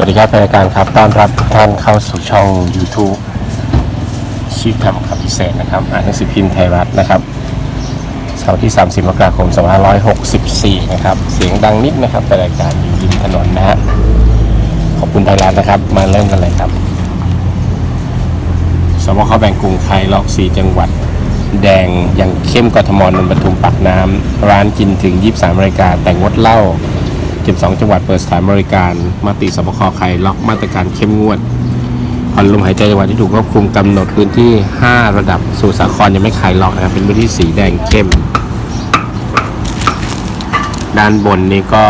วัสดีครับรายการครับต้อนรับทุกท่านเข้าสู่ช่อง YouTube ชีพทำคำพิเศษนะครับอ่านหนังสือพิมพ์ไทยรัฐนะครับเสาร์ที่ 30มกราคม2564 นะครับ เสียงดังนิดนะครับเป็นรายการอยู่ริมถนนนะฮะขอบคุณไทยรัฐนะครับ มาเริ่มกันเลยครับสมคแบ่งกรุงไทยล็อก 4 จังหวัด แดงอยังเข้มกทมนนท์ปทุมปากน้ำร้านกินถึง 23รายการแต่งดเหล้า 72 จังหวัดเปิดสถานบริการมติสบคไคล็อกมาตรการเข้มงวดผ่อนลมหายใจจังหวัดที่ถูกควบคุมกำหนดพื้นที่ 5 ระดับสู่สาครยังไม่คลายล็อกนะครับเป็นพื้นที่สีแดงเข้ม ด้านบนนี้ก็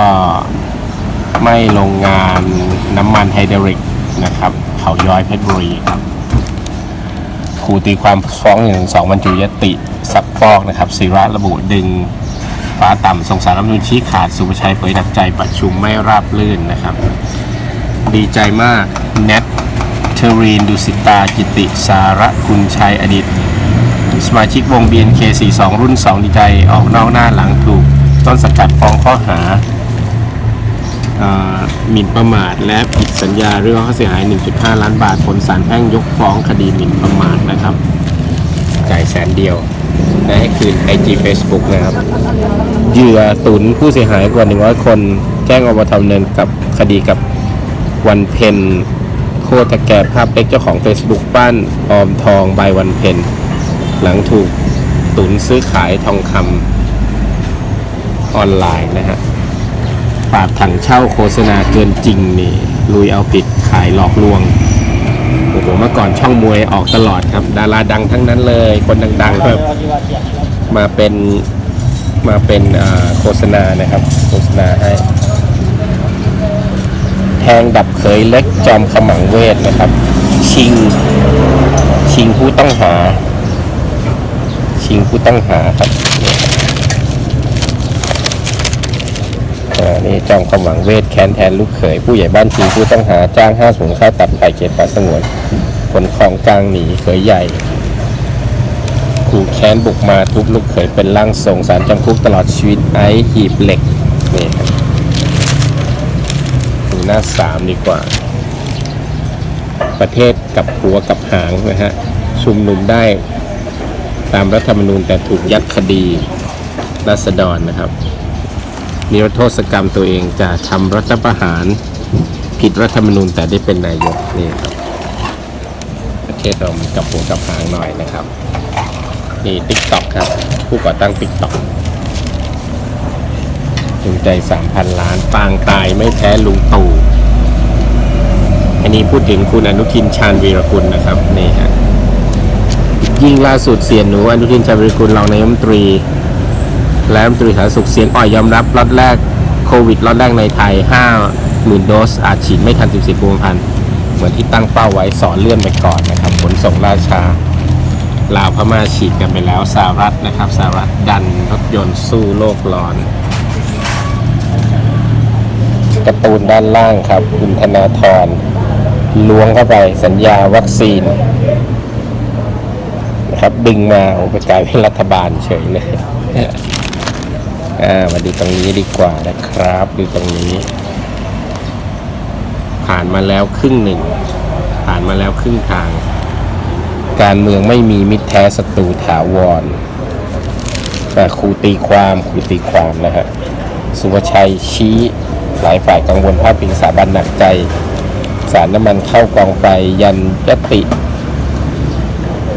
ไม่โรงงานน้ำมันไฮเดริกนะครับ เขาย้อยเพชรบุรีครับครูตีความฟ้องอย่งสองบรรจุยติซักฟอกนะครับศิระระบุดึง ฟ้าต่ำสงสารรัฐมนูญชี้ขาดสุภชัยเผยดักใจประชุมไม่ราบลื่นนะครับ ดีใจมากเนทเทอรีนดุสิตากิติสาระคุณชัยอดีต สมาชิกวง BNK42 รุ่น 2 ดีใจออกนอกหน้าหลังถูก ต้นสังกัดฟ้องข้อหาหมิ่นประมาท และผิดสัญญาเรื่องค่าเสียหาย 1.5 ล้านบาทผลศาลแพ่งยกฟ้องคดีหมิ่นประมาทนะครับ จ่ายแสนเดียวและให้คืน IG Facebook นะครับ เหยื่อตุนผู้เสียหายกว่า 100 คน แจ้งอบทดำเนินกับคดีกับวันเพ็ญโคตรแก่ภาพเล็กเจ้าของ Facebook ปั้นออมทองใบวันเพ็ญหลังถูกตุนซื้อขายทองคำออนไลน์นะฮะปราบถังเช่าโฆษณาเกินจริงนี่ลุยเอาผิดขายหลอกลวงโอ้โหเมื่อก่อนช่องมวยออกตลอดครับ ดาราดังทั้งนั้นเลย คนดังๆแบบมาเป็น มาเป็นโฆษณานะครับ โฆษณาให้ แทงดับเขยเล็กจอมขมังเวทนะครับ ชิง ชิงผู้ต้องหา ชิงผู้ต้องหาครับนี่จอมขมังเวทแค้นแทนลูกเขยผู้ใหญ่บ้านชิงผู้ต้องหาจ้างห้าสมุนค่าตัดไก่เขตป่าสงวนขนของกลางหนีเขยใหญ่ ขู่แค้นบุกมาทุบลูกเขยเป็นร่างทรงสารจำคุกตลอดชีวิตไอ้หีบเหล็กนี่ครับดูหน้าสามดีกว่า ประเทศกับหัวกับหางนะฮะชุมนุมได้ตามรัฐธรรมนูญแต่ถูกยัดคดีรัษฎรนะครับ นิรโทษกรรมตัวเองจะทำรัฐประหารผิดรัฐธรรมนูญแต่ได้เป็นนายกนี่ครับประเทศเรามันกับหัวกับหางหน่อยนะครับ นี่ติ๊กต็อกครับ ผู้ก่อตั้งติ๊กต็อกถึงใจ 3,000 ล้าน ปางตายไม่แพ้ลุงตู่อันนี้พูดถึงคุณอนุทินชาญวีรกุลนะครับนี่ฮะยิ่งล่าสุดเสียนหนูอนุทินชาญวีรกุลรองนายกรัฐมนตรีและรัฐมนตรีสาธารณสุขเสียงอ่อยยอมรับล็อตแรกโควิดล็อตแรกในไทย 50,000 โดส อาจฉีดไม่ทัน 14กุมภาพันธ์เหมือนที่ตั้งเป้าไว้สอนเลื่อนไปก่อนนะครับ ขนส่งล่าช้า ลาวพม่าฉีดกันไปแล้วสหรัฐนะครับสหรัฐดันรถยนต์สู้โลกร้อนกร์ตูนด้านล่างครับ คุณธนาธรล้วงเข้าไปสัญญาวัคซีนนะครับดึงมาโอ้ไปกลายเป็นรัฐบาลเฉยเลยอ่ามาดูตรงนี้ดีกว่านะครับ ดูตรงนี้ ผ่านมาแล้วครึ่งหนึ่ง ผ่านมาแล้วครึ่งทาง การเมืองไม่มีมิตรแท้ศัตรูถาวรแต่ครูตีความครูตีความนะฮะสุวชัยชี้หลายฝ่ายกังวลภาพพิงสาบันหนักใจ สารน้ำมันเข้ากองไฟยันยติ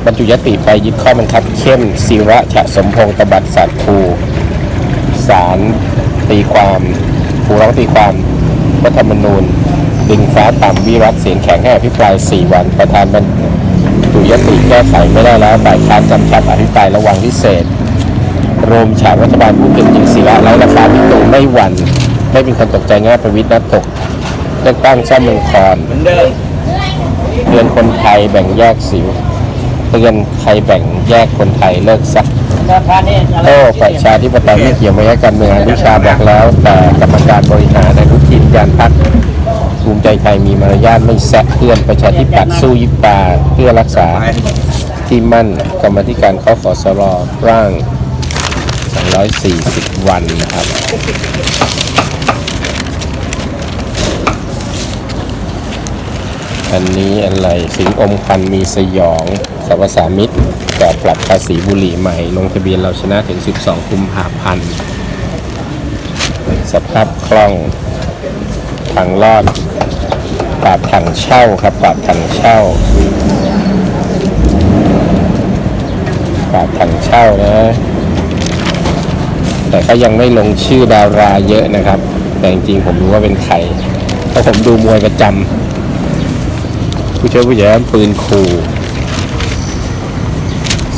บรรจุยติไปยึดข้อบังคับเข้มศิระฉะสมพงษ์ตบัดสัตว์ครูสารตีความครูร้องตีความรัฐธรรมนูญ ดึงฟ้าต่ำวิรัตเสียงแข็งให้อภิปราย 4 วันประธานบรร จุยติแก้ไขไม่ได้แล้วฝ่ายค้านจำชับอภิปรายระวังพิเศษรวมฉากรัฐบาลผู้เก่งจริงศิระไร้ราคาพิโตไม่หวั่นไม่เป็นคนตกใจง่ายประวิทย์นัดตกเลือกตั้งซ่อมเมืองคอนเตือนคนไทยแบ่งแยกสิวเตือนใครแบ่งแยกคนไทยเลิกซักโต้ประชาธิปไตยไม่เกี่ยวไม่ใช่การเมืองอนุชาบอกแล้ว แต่กรรมการบริหารอนุทินยานพัก ภูมิใจไทยมีมารยาทไม่แซะเพื่อนประชาธิปัตย์สู้ยิบตาเพื่อรักษาที่มั่นกรรมธิการเขาขอสรร่าง 240 วันนะครับอันนี้อะไรสิงอมควันมีสยองสวสามิตรก่อปรับภาษีบุหรี่ใหม่ ลงทะเบียนเราชนะถึง 12 กุมภาพันธ์ สภาพคล่องถังรอด ปราบถังเช่าครับปราบถังเช่าปราบถังเช่านะ แต่ก็ยังไม่ลงชื่อดาราเยอะนะครับ แต่จริงๆผมรู้ว่าเป็นใครเพราะผมดูมวยประจำผู้ช่วยผู้ใหญ่ปืนขู่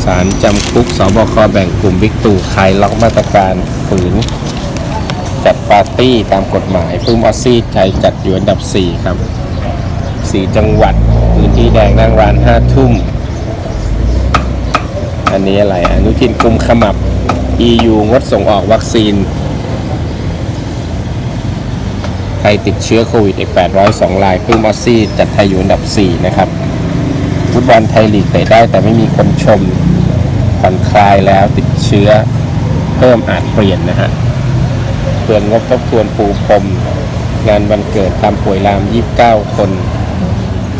สารจำคุกสบคแบ่งกลุ่มบิ๊กตู่คลายล็อกมาตรการฝืน จัดปาร์ตี้ตามกฎหมายพุ่มออสซี่ไทยจัดอยู่อันดับ 4 ครับ 4 จังหวัด พื้นที่แดงนั่งร้าน5ทุ่ม อันนี้อะไร อนุทินกุมขมับ EU งดส่งออกวัคซีนไทยติดเชื้อโควิดอีก 802รายพุ่มออสซี่จัดไทยอยู่อันดับ 4 นะครับ ฟุตบอลไทยลีกเตะได้แต่ไม่มีคนชมผ่อนคลายแล้วติดเชื้อเพิ่มอาจเปลี่ยนนะฮะเตือนงบทบทวนปูพรมงานวันเกิดทำป่วยราม 29 คน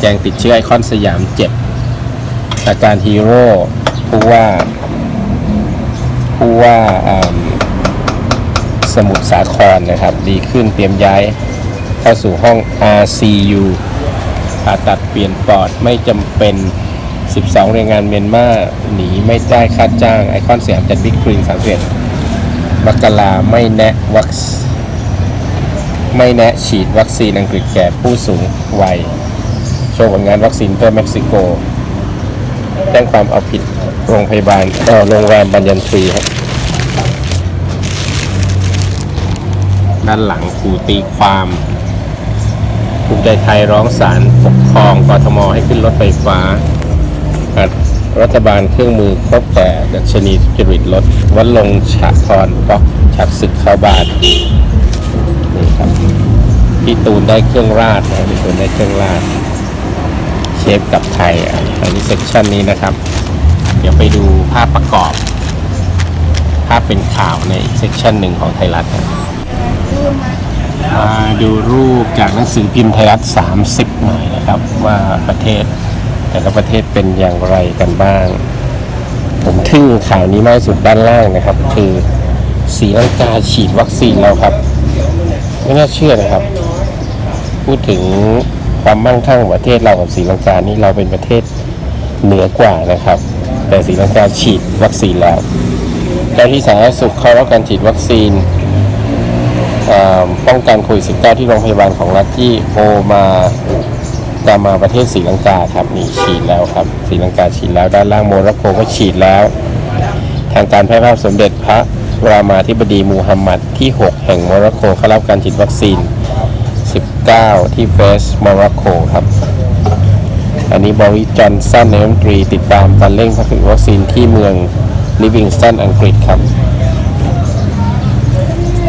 แจงติดเชื้อไอคอนสยามเจ็บ อาการฮีโร่ผู้ว่า ผู้ว่าสมุทรสาครนะครับ ดีขึ้นเตรียมย้ายเข้าสู่ห้อง RCU ผ่าตัดเปลี่ยนปอดไม่จำเป็น 12แรงงานเมียนมาหนีไม่ได้ค่าจ้าง ไอคอนสยามจัดบิ๊กครีน31มักกลาไม่แนะวัคซไม่แนะฉีดวัคซีนอังกฤษแก่ผู้สูงวัย โชว์ผลงานวัคซีนเพื่อเม็กซิโก แจ้งความเอาผิดโรงพยาบาลเออโรงแรมบัญญันทรีครับด้านหลังครูตีความภูมิใจไทยร้องศาลปกครองกทมให้ขึ้นรถไฟฟ้าอัดรัฐบาลเครื่องมือครบแต่ดัชนีจริตลดวัดลงฉะทอก็ชักศึกเข้าบานนี่ครับพี่ตูนได้เครื่องราดนะพี่ตูนได้เครื่องราด เชฟกับไทยอะอันนี้เซกชันนี้นะครับ เดี๋ยวไปดูภาพประกอบ ภาพเป็นข่าวในเซกชันหนึ่งของไทยรัฐมาดูรูปจากหนังสือพิมพ์ไทยรัฐ 30 หน่อยนะครับ ว่าประเทศ แต่ละประเทศเป็นอย่างไรกันบ้าง ผมทึ่งข่าวนี้มากสุดด้านล่างนะครับ คือสีลังกาฉีดวัคซีนแล้วครับ ไม่น่าเชื่อนะครับ พูดถึง ความมั่งคั่งของประเทศเรากับศรีลังกานี่เราเป็นประเทศเหนือกว่านะครับ แต่ศรีลังกาฉีดวัคซีนแล้วเจ้าที่สาธารณสุขเข้ารับการฉีดวัคซีนป้องกันโควิด -19 ที่โรงพยาบาลของรัฐที่โอมาตามมาประเทศศรีลังกาครับนี่ฉีดแล้วครับศรีลังกาฉีดแล้วด้านล่างโมร็อกโกก็ฉีดแล้ว ทางการแพทย์ภาพสมเด็จพระรามาธิบดีมูฮัมหมัดที่ 6 แห่งโมร็อกโกเข้ารับการฉีดวัคซีน 19ที่เฟสโมร็อกโกครับ อันนี้บริจอนสันนายมนตรีติดตามการเร่งผลิตวัคซีนที่เมืองลิวิงสตันอังกฤษครับ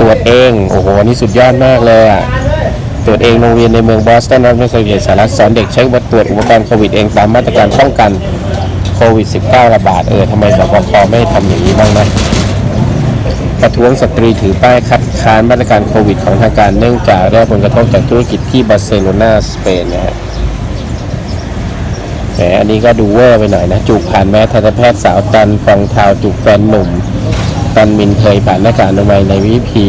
ตรวจเอง โอ้โหนี่สุดยอดมากเลยอะตรวจเองโรงเรียนในเมืองบอสตันรัฐแมสซาชูเซตส์สหรัฐสอนเด็กใช้อุปตรวจอุปกรณ์โควิดเองตามมาตรการป้องกันโควิด -19 ระบาดเออทำไมสบคไม่ทำอย่างนี้บ้างนะ ประท้วงสตรีถือป้ายคัดค้านมาตรการโควิดของทางการเนื่องจากได้ผลกระทบจากธุรกิจที่บาร์เซโลนาสเปนนะฮะแหมอันนี้ก็ดูเวอร์ไปหน่อยนะ จูบผ่านแม้ทันตแพทย์สาวตันฟองเทาจูบแฟนหนุ่ม ตันมินเคยผ่านหน้ากากอนามัยในวิธี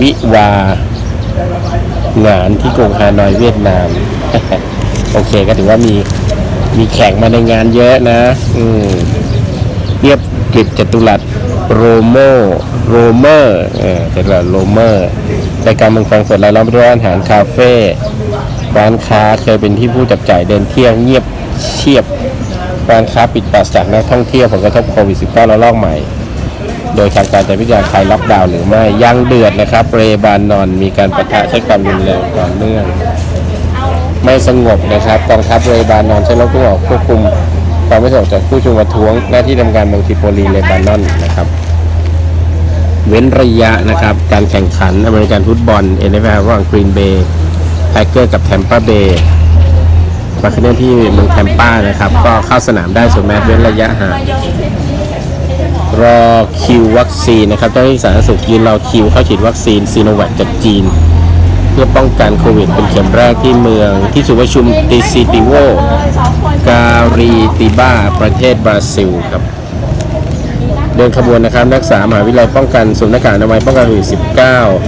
วิวางานที่กรุงฮานอยเวียดนาม โอเคก็ถือว่ามีมีแขกมาในงานเยอะนะ อืมเรียบกิบจตุรัส โรโมโรเมอร์เออจตุรัสโรเมอร์รายการเมืองแฟรงก์เฟิร์ตรายล้อมไปด้วยร้านอาหารคาเฟ่ร้านค้าเคยเป็นที่ผู้จับจ่ายเดินเที่ยวเงียบเชียบร้านค้าปิดปราศจากนักท่องเที่ยวผลกระทบโควิด -19 ระลอกใหม่ โดยทางการจะพิจารณาคลายล็อกดาวน์หรือไม่ยังเดือดนะครับเรบานนอนมีการประทะใช้ความรุนแรงต่อเนื่อง ไม่สงบนะครับกองทัพเรบานอนใช้รถตู้ออกควบคุม ความไม่สงบจากผู้ชุมนุมประท้วงหน้าที่ทำการเมืองทิโปลีเลบานอนนะครับ เว้นระยะนะครับ การแข่งขันอเมริกันฟุตบอล NFL ระหว่างกรีนเบย์แพคเกอร์กับแทมปาเบย์มาคเนนที่เมืองแทมปานะครับ ก็เข้าสนามได้ส่วนแม้เว้นระยะห่างรอคิววัคซีนนะครับเจ้าหน้าที่สาธารณสุขยืนรอคิวเข้าฉีดวัคซีนซีโนแวคจากจีน เพื่อป้องกันโควิด เป็นเข็มแรกที่เมืองที่ศูนย์ประชุมติซิติโวการีติบ้าประเทศบราซิลครับเดินขบวนนะครับนักศึกษามหาวิทยาลัยป้องกันสวมหน้ากากอนามัยป้องกันโควิด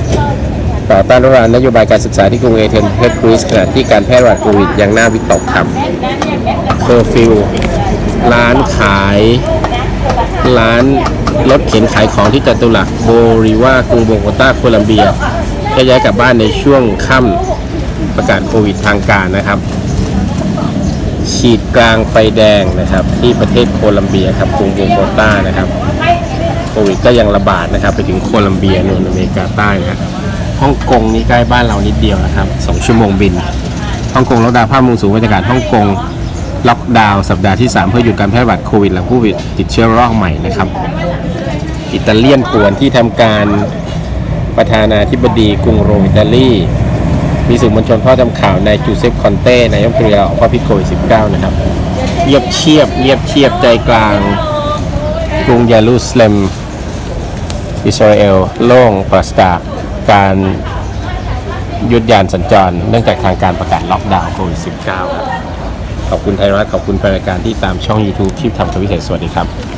-19 ต่อต้านรัฐบาลนโยบายการศึกษาที่กรุงเอเธนส์ประเทศกรีซขณะที่การแพร่ระบาดโควิดยังน่าวิตกครับเคอร์ฟิวร้านขาย ร้านรถเข็นขายของที่จตุรัสโบริวากรุงโบโกตาโคลัมเบีย ก็ย้ายกลับบ้านในช่วงค่ำประกาศโควิดทางการนะครับ ฉีดกลางไฟแดงนะครับ ที่ประเทศโคลัมเบียครับกรุงโบโกตานะครับ โควิดก็ยังระบาดนะครับ ไปถึงโคลัมเบียนนอเมริกาใต้นะฮะฮ่องกงนี่ใกล้บ้านเรานิดเดียวนะครับสองชั่วโมงบินฮ่องกงล็อกดาวน์ภาพมุมสูงบรรยากาศฮ่องกงล็อกดาวน์สัปดาห์ที่ 3 เพื่อหยุดการแพร่ระบาดโควิดหลังผู้ติดเชื้อรอกใหม่นะครับ อิตาเลียนป่วนที่ทำการ ประธานาธิบดีกรุงโรมอิตาลี มีสื่อมวลชนพ่อทำข่าวนายจูเซปคอนเต้นายกรัฐมนตรีลาออกเพราะพิษโควิด -19 นะครับเรียบเชียบเรียบเชียบใจกลาง กรุงเยรูซาเล็ม อิสราเอล โล่งปราศจากการยุดยานสัญจร เนื่องจากทางการประกาศล็อกดาวน์โควิด -19 ครับ ขอบคุณไทยรัฐขอบคุณแฟนรายการที่ตามช่อง YouTube ชีพทำทวิเศษสวัสดีครับ